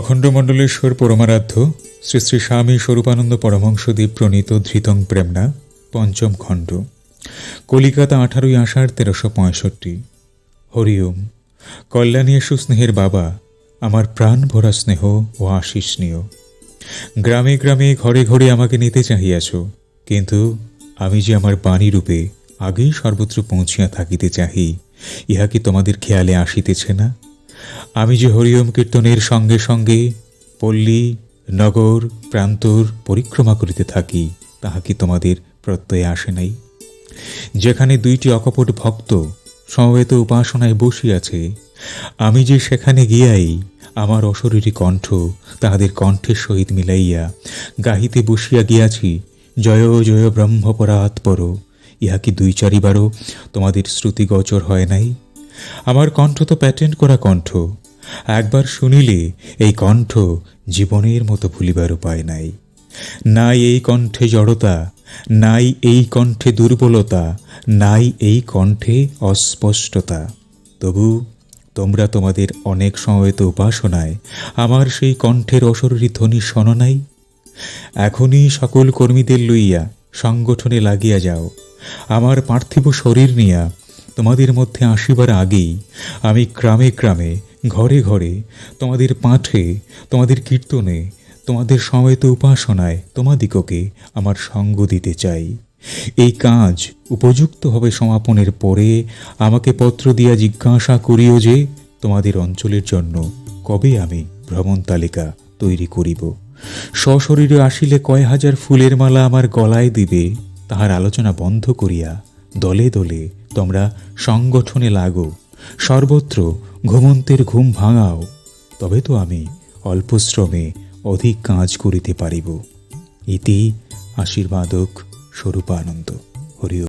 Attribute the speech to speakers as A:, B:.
A: অখণ্ড মণ্ডলেশ্বর পরমারাধ্য, শ্রী শ্রী স্বামী স্বরূপানন্দ পরমহংসদেব প্রণীত ধৃতং প্রেমনা পঞ্চম খণ্ড, কলিকাতা আঠারোই আষাঢ় তেরোশো পঁয়ষট্টি। হরিওম কল্যাণী সুস্নেহের বাবা, আমার প্রাণ ভরা স্নেহ ও আশিস গ্রামে গ্রামে, ঘরে ঘরে আমাকে নিতে চাহিয়াছ, কিন্তু আমি যে আমার বাণী রূপে আগেই সর্বত্র পৌঁছিয়া থাকিতে চাহি, ইহা কি তোমাদের খেয়ালে আসিতেছে না? আমি যে হরিওম কীর্তনের সঙ্গে সঙ্গে পল্লী, নগর, প্রান্তর পরিক্রমা করিতে থাকি, তাহা কি তোমাদের প্রত্যয়ে আসে নাই? যেখানে দুইটি অকপট ভক্ত সমবেত উপাসনায় বসিয়াছে, আমি যে সেখানে গিয়াই, আমার অশরীরী কণ্ঠ তাহাদের কণ্ঠের সহিত মিলাইয়া গাহিতে বসিয়া গিয়াছি, জয় জয় ব্রহ্মপরাৎপর, ইহা কি দুই চারিবারও তোমাদের শ্রুতিগোচর হয় নাই? আমার কণ্ঠ তো প্যাটেন্ট করা কণ্ঠ। একবার শুনিলে এই কণ্ঠ জীবনের মতো ভুলিবার উপায় নাই। নাই এই কণ্ঠে জড়তা, নাই এই কণ্ঠে দুর্বলতা, নাই এই কণ্ঠে অস্পষ্টতা। তবু তোমরা তোমাদের অনেক সমবেত উপাসনায় আমার সেই কণ্ঠের অশরীরী ধ্বনি শোনো নাই। এখনই সকল কর্মীদের লইয়া সংগঠনে লাগিয়া যাও। আমার পার্থিব শরীর নিয়া তোমাদের মধ্যে আসিবার আগেই আমি গ্রামে গ্রামে ঘরে ঘরে, তোমাদের পাঠে, তোমাদের কীর্তনে, তোমাদের সমবেত উপাসনায় তোমাদিগকে আমার সঙ্গ দিতে চাই। এই কাজ উপযুক্তভাবে সমাপনের পরে আমাকে পত্র দিয়া জিজ্ঞাসা করিও যে, তোমাদের অঞ্চলের জন্য কবে আমি ভ্রমণ তালিকা তৈরি করিব। সশরীরে আসিলে কয় হাজার ফুলের মালা আমার গলায় দিবে, তাহার আলোচনা বন্ধ করিয়া দলে দলে তোমরা সংগঠনে লাগো সর্বত্র ঘুমন্তের ঘুম ভাঙাও, তবে তো আমি অল্প শ্রমে অধিক কাজ করিতে পারিব ইতি আশীর্বাদক স্বরূপানন্দ হরি ওম।